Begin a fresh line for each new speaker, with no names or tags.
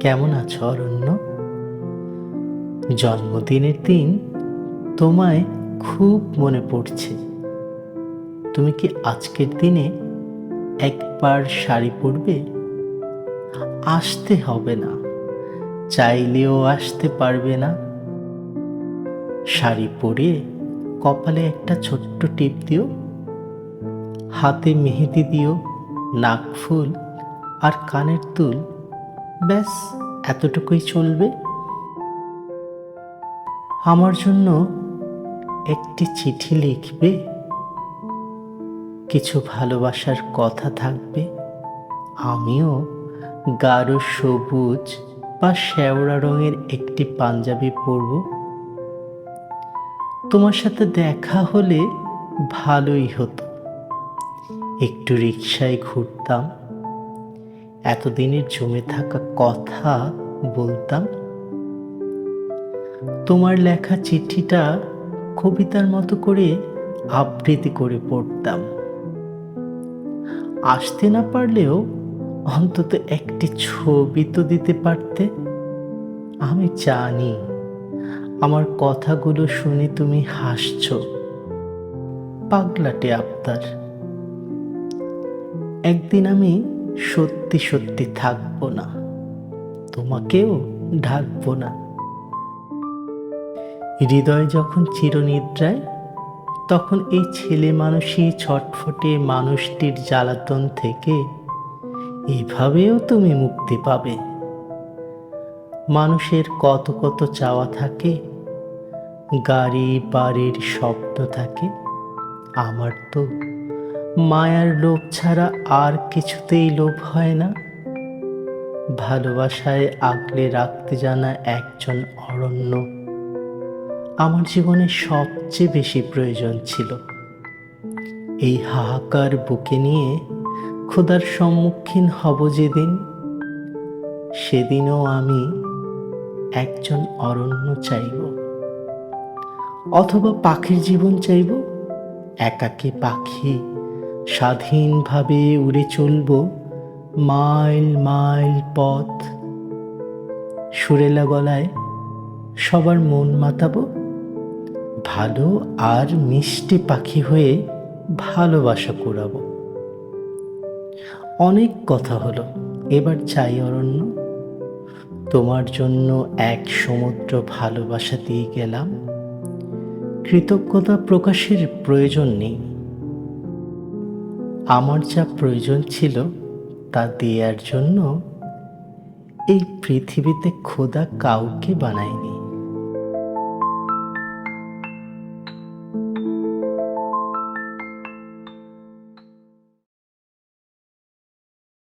কেমন আছো, অরণ্য? জন্মদিনের দিন তোমায় খুব মনে পড়ছে। তুমি কি আজকের দিনে একবার শাড়ি পরবে? আসতে হবে না, চাইলেও আসতে পারবে না। শাড়ি পরে কপালে একটা ছোট্ট টিপ দিও। হাতে মেহেদি দিও নাকফুল আর কানের তুল। ব্যাস, এতটুকুই চলবে। আমার জন্য একটি চিঠি লিখবে। কিছু ভালোবাসার কথা থাকবে। আমিও গাঢ় সবুজ বা শ্যাওড়া রঙের একটি পাঞ্জাবি পরব। তোমার সাথে দেখা হলে ভালোই হতো। একটু রিক্সায় ঘুরতাম। এতদিনের জমে থাকা কথা বলতাম। তোমার লেখা চিঠিটা কবিতার মতো করে আবৃত্তি করে পড়তাম। আসতে না পারলেও অন্তত একটি ছবি তো দিতে পারতে। আমি জানি আমার কথাগুলো শুনে তুমি হাসছ। পাগলাটে আবতার একদিন আমি সত্যি সত্যি থাকব না, তোমাকেও ঢাকবো না। হৃদয় যখন চিরনিদ্রায়, তখন এই ছেলে মানুষই ছটফটে মানুষটির জ্বালাতন থেকে এভাবেও তুমি মুক্তি পাবে। মানুষের কত কত চাওয়া থাকে, গাড়ি বাড়ির স্বপ্ন থাকে, আমার তো মায়ার লোভ ছাড়া আর কিছুতেই লোভ হয় না। ভালোবাসায় আগলে রাখতে জানা একজন অরণ্য আমার জীবনে সবচেয়ে বেশি প্রয়োজন ছিল। এই হাহাকার বুকে নিয়ে খোদার সম্মুখীন হব যেদিন, সেদিনও আমি একজন অরণ্য চাইব। অথবা পাখির জীবন চাইব, একাকী পাখি স্বাধীনভাবে উড়ে চলব মাইল মাইল পথ। সুরেলা গলায় সবার মন মাতাবো। ভালো আর মিষ্টি পাখি হয়ে ভালোবাসা কুড়াবো। অনেক কথা হলো, এবার চাই অরণ্য। তোমার জন্য এক সমুদ্র ভালোবাসা দিয়ে গেলাম। কৃতজ্ঞতা প্রকাশের প্রয়োজন নেই। আমার যা প্রয়োজন ছিল তা দেওয়ার জন্য এই পৃথিবীতে খোদা কাউকে বানায়নি।